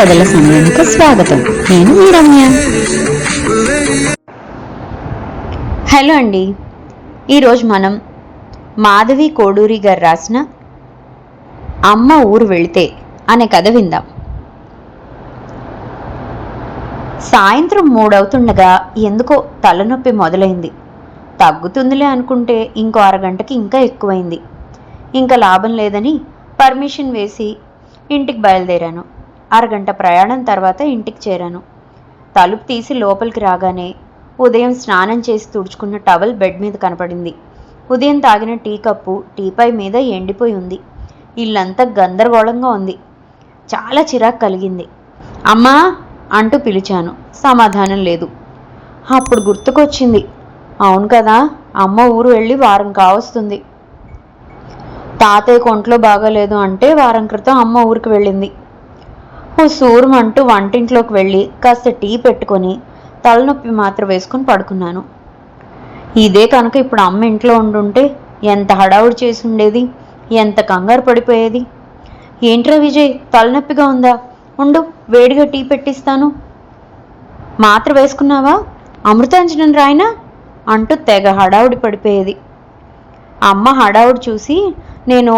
కథల సమయానికి స్వాగతం. నేను మీ రమ్య. హలో అండి. ఈరోజు మనం మాధవి కోడూరి గారు రాసిన అమ్మ ఊరు వెళితే అనే కథ విందాం. సాయంత్రం మూడవుతుండగా ఎందుకో తలనొప్పి మొదలైంది. తగ్గుతుందిలే అనుకుంటే ఇంకో అరగంటకి ఇంకా ఎక్కువైంది. ఇంకా లాభం లేదని పర్మిషన్ వేసి ఇంటికి బయలుదేరాను. అరగంట ప్రయాణం తర్వాత ఇంటికి చేరాను. తలుపు తీసి లోపలికి రాగానే ఉదయం స్నానం చేసి తుడుచుకున్న టవల్ బెడ్ మీద కనపడింది. ఉదయం తాగిన టీ కప్పు టీపై మీద ఎండిపోయి ఉంది. ఇల్లంతా గందరగోళంగా ఉంది. చాలా చిరాకు కలిగింది. అమ్మా! అంటూ పిలిచాను. సమాధానం లేదు. అప్పుడు గుర్తుకొచ్చింది. అవును కదా! అమ్మ ఊరు వెళ్ళి వారం కావస్తుంది. తాతయ్య కొంట్లో బాగాలేదు అంటే వారం క్రితం అమ్మ ఊరికి వెళ్ళింది. హుసూరుమంటూ వంటింట్లోకి వెళ్ళి కాస్త టీ పెట్టుకొని తలనొప్పి మాత్రం వేసుకొని పడుకున్నాను. ఇదే కనుక ఇప్పుడు అమ్మ ఇంట్లో ఉండుంటే ఎంత హడావుడి చేసి ఉండేది? ఎంత కంగారు పడిపోయేది? ఏంట్రా విజయ్ తలనొప్పిగా ఉందా? ఉండు వేడిగా టీ పెట్టిస్తాను. మాత్ర వేసుకున్నావా? అమృతాంజనం రాయనా? అంటూ తెగ హడావుడి పడిపోయేది. అమ్మ హడావుడి చూసి నేను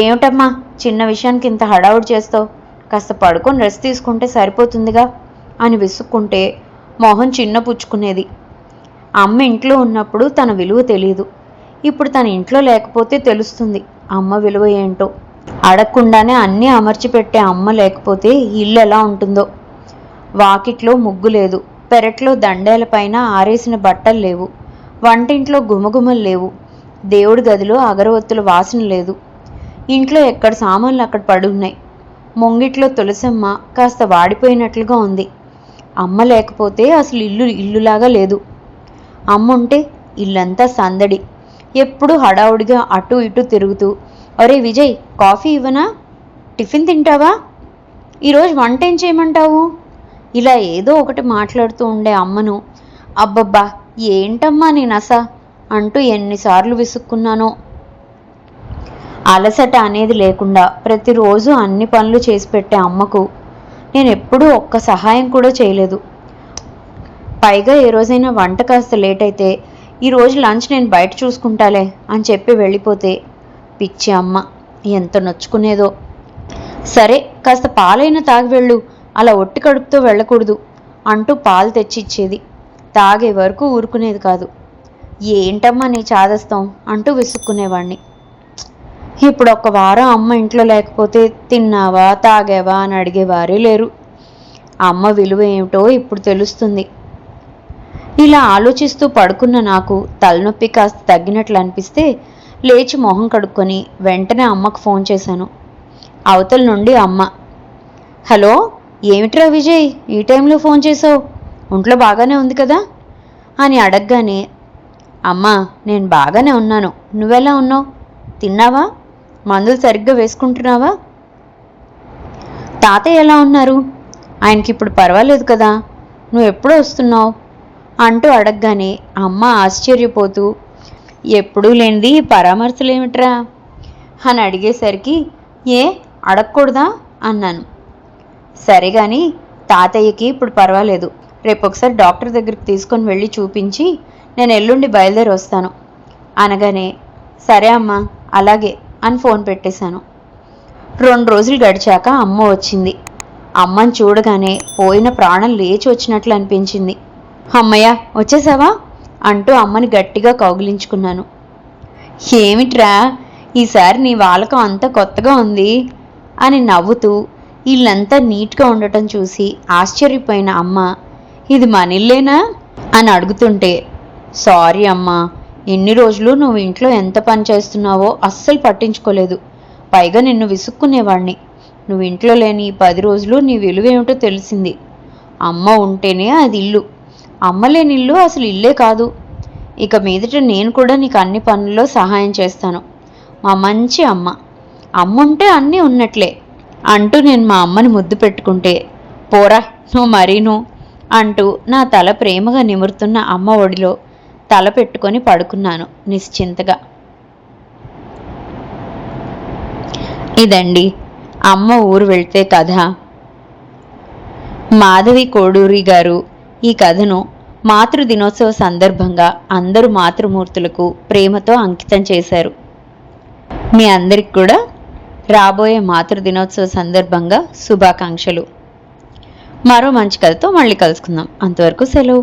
ఏమిటమ్మా చిన్న విషయానికి ఇంత హడావుడి చేస్తావు? కాస్త పడుకొని రెస్ట్ తీసుకుంటే సరిపోతుందిగా అని విసుక్కుంటే మొహం చిన్న పుచ్చుకునేది. అమ్మ ఇంట్లో ఉన్నప్పుడు తన విలువ తెలియదు ఇప్పుడు తన ఇంట్లో లేకపోతే తెలుస్తుంది అమ్మ విలువ ఏంటో. అడగకుండానే అన్నీ అమర్చిపెట్టే అమ్మ లేకపోతే ఇల్లు ఎలా ఉంటుందో. వాకిట్లో ముగ్గు లేదు. పెరట్లో దండేల పైన ఆరేసిన బట్టలు లేవు. వంటింట్లో గుమగుమలు లేవు. దేవుడి గదిలో అగరవత్తుల వాసన లేదు. ఇంట్లో ఎక్కడ సామాన్లు అక్కడ పడి ఉన్నాయి. ముంగిట్లో తులసమ్మ కాస్త వాడిపోయినట్లుగా ఉంది. అమ్మ లేకపోతే అసలు ఇల్లు ఇల్లులాగా లేదు. అమ్ముంటే ఇల్లంతా సందడి. ఎప్పుడు హడావుడిగా అటు ఇటు తిరుగుతూ అరే విజయ్ కాఫీ ఇవ్వనా? టిఫిన్ తింటావా? ఈరోజు వంట ఏం చేయమంటావు? ఇలా ఏదో ఒకటి మాట్లాడుతూ ఉండే అమ్మను అబ్బబ్బా ఏంటమ్మా నీ నస? అంటూ ఎన్నిసార్లు విసుక్కున్నానో. అలసట అనేది లేకుండా ప్రతిరోజు అన్ని పనులు చేసి పెట్టే అమ్మకు నేను ఎప్పుడూ ఒక్క సహాయం కూడా చేయలేదు. పైగా ఏ రోజైనా వంట కాస్త లేట్ అయితే ఈరోజు లంచ్ నేను బయట చూసుకుంటాలే అని చెప్పి వెళ్ళిపోతే పిచ్చి అమ్మ ఎంత నొచ్చుకునేదో. సరే కాస్త పాలైనా తాగి వెళ్ళు అలా ఒట్టి కడుపుతో వెళ్ళకూడదు అంటూ పాలు తెచ్చిచ్చేది. తాగే వరకు ఊరుకునేది కాదు. ఏంటమ్మా నీ చాదస్తాం అంటూ విసుక్కునేవాణ్ణి. ఇప్పుడు ఒక వారం అమ్మ ఇంట్లో లేకపోతే తిన్నావా తాగావా అని అడిగేవారే లేరు. అమ్మ విలువ ఏమిటో ఇప్పుడు తెలుస్తుంది. ఇలా ఆలోచిస్తూ పడుకున్న నాకు తలనొప్పి కాస్త తగ్గినట్లు అనిపిస్తే లేచి మొహం కడుక్కొని వెంటనే అమ్మకు ఫోన్ చేశాను. అవతల నుండి అమ్మ హలో ఏమిట్రా విజయ్ ఈ టైంలో ఫోన్ చేసావు ఒంట్లో బాగానే ఉంది కదా? అని అడగగానే అమ్మా నేను బాగానే ఉన్నాను. నువ్వెలా ఉన్నావు? తిన్నావా? మందులు సరిగ్గా వేసుకుంటున్నావా? తాతయ్య ఎలా ఉన్నారు? ఆయనకి ఇప్పుడు పర్వాలేదు కదా. నువ్వు ఎప్పుడు వస్తున్నావు? అంటూ అడగగానే అమ్మ ఆశ్చర్యపోతూ ఎప్పుడూ లేనిది పరామర్శలేమిట్రా? అని అడిగేసరికి ఏ అడగకూడదా? అన్నాను. సరే కానీ తాతయ్యకి ఇప్పుడు పర్వాలేదు. రేపు ఒకసారి డాక్టర్ దగ్గరికి తీసుకొని వెళ్ళి చూపించి నేను ఎల్లుండి బయలుదేరి వస్తాను. అనగానే సరే అమ్మా అలాగే. అని ఫోన్ పెట్టేశాను. రెండు రోజులు గడిచాక అమ్మ వచ్చింది. అమ్మని చూడగానే పోయిన ప్రాణం లేచి వచ్చినట్లు అనిపించింది. అమ్మయ్య వచ్చేసావా? అంటూ అమ్మని గట్టిగా కౌగిలించుకున్నాను. ఏమిట్రా ఈసారి నీ వాలకం అంతా కొత్తగా ఉంది? అని నవ్వుతూ ఇల్లంతా నీట్గా ఉండటం చూసి ఆశ్చర్యపోయిన అమ్మ ఇది మనిల్లేనా? అని అడుగుతుంటే సారీ అమ్మా ఎన్ని రోజులు నువ్వు ఇంట్లో ఎంత పని చేస్తున్నావో అస్సలు పట్టించుకోలేదు. పైగా నిన్ను విసుక్కునేవాణ్ణి. నువ్వు ఇంట్లో లేని పది రోజులు నీ విలువేమిటో తెలిసింది. అమ్మ ఉంటేనే అది ఇల్లు. అమ్మ లేని ఇల్లు అసలు ఇల్లే కాదు. ఇక మీదట నేను కూడా నీకు అన్ని పనుల్లో సహాయం చేస్తాను. మా మంచి అమ్మ. అమ్మ ఉంటే అన్నీ ఉన్నట్లే. అంటూ నేను మా అమ్మని ముద్దు పెట్టుకుంటే పోరా నువ్వు మరీను అంటూ నా తల ప్రేమగా నిమురుతున్న అమ్మ ఒడిలో తల పెట్టుకొని పడుకున్నాను నిశ్చింతగా. ఇదండి అమ్మ ఊరు వెళ్తే కథ. మాధవి కోడూరి గారు ఈ కథను మాతృ దినోత్సవ సందర్భంగా అందరూ మాతృమూర్తులకు ప్రేమతో అంకితం చేశారు. మీ అందరికి కూడా రాబోయే మాతృ దినోత్సవ సందర్భంగా శుభాకాంక్షలు. మరో మంచి కథతో మళ్ళీ కలుసుకుందాం. అంతవరకు సెలవు.